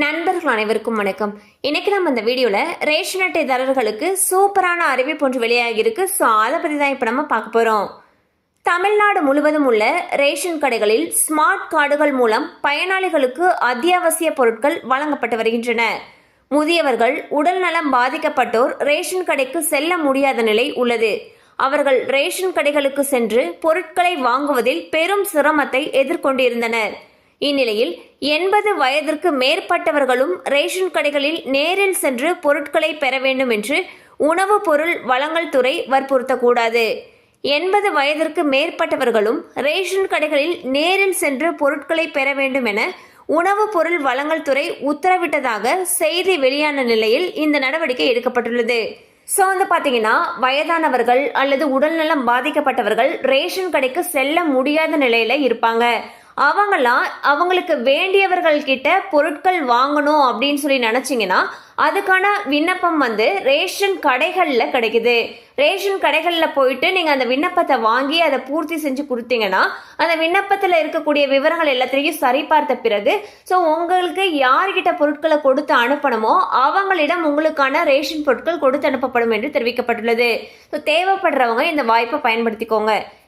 நண்பர்கள் அனைவருக்கும் வணக்கம். இன்னைக்கு நம்ம இந்த வீடியோவில் ரேஷன் அட்டைதாரர்களுக்கு சூப்பரான அறிவிப்பு ஒன்று வெளியாகியிருக்கு. ஸோ அதை பற்றி தான் இப்போ நம்ம பார்க்க போகிறோம் தமிழ்நாடு முழுவதும் உள்ள ரேஷன் கடைகளில் ஸ்மார்ட் கார்டுகள் மூலம் பயனாளிகளுக்கு அத்தியாவசிய பொருட்கள் வழங்கப்பட்டு வருகின்றன. முதியவர்கள் உடல் நலம் பாதிக்கப்பட்டோர் ரேஷன் கடைக்கு செல்ல முடியாத நிலை உள்ளது. அவர்கள் ரேஷன் கடைகளுக்கு சென்று பொருட்களை வாங்குவதில் பெரும் சிரமத்தை எதிர்கொண்டிருந்தனர். இந்நிலையில் எண்பது வயதிற்கு மேற்பட்டவர்களும் ரேஷன் கடைகளில் நேரில் சென்று பொருட்களை பெற வேண்டும் என்று உணவுப் பொருள் வழங்கல் துறை வற்புறுத்தக்கூடாது. எண்பது வயதிற்கு மேற்பட்டவர்களும் ரேஷன் கடைகளில் நேரில் சென்று பொருட்களை பெற வேண்டும் என உணவுப் பொருள் வழங்கல் துறை உத்தரவிட்டதாக செய்தி வெளியான நிலையில் இந்த நடவடிக்கை எடுக்கப்பட்டுள்ளது. ஸோ வந்து பார்த்தீங்கன்னா வயதானவர்கள் அல்லது உடல்நலம் பாதிக்கப்பட்டவர்கள் ரேஷன் கடைக்கு செல்ல முடியாத நிலையில இருப்பாங்க. அவங்களாம் அவங்களுக்கு வேண்டியவர்கள்கிட்ட பொருட்கள் வாங்கணும் அப்படின்னு சொல்லி நினச்சிங்கன்னா அதுக்கான விண்ணப்பம் வந்து ரேஷன் கடைகளில் கிடைக்குது. ரேஷன் கடைகளில் போயிட்டு நீங்கள் அந்த விண்ணப்பத்தை வாங்கி அதை பூர்த்தி செஞ்சு கொடுத்தீங்கன்னா அந்த விண்ணப்பத்தில் இருக்கக்கூடிய விவரங்கள் எல்லாத்தையும் சரிபார்த்த பிறகு ஸோ உங்களுக்கு யார்கிட்ட பொருட்களை கொடுத்து அனுப்பணுமோ அவங்களிடம் உங்களுக்கான ரேஷன் பொருட்கள் கொடுத்து அனுப்பப்படும் என்று தெரிவிக்கப்பட்டுள்ளது. ஸோ தேவைப்படுறவங்க இந்த வாய்ப்பை பயன்படுத்திக்கோங்க.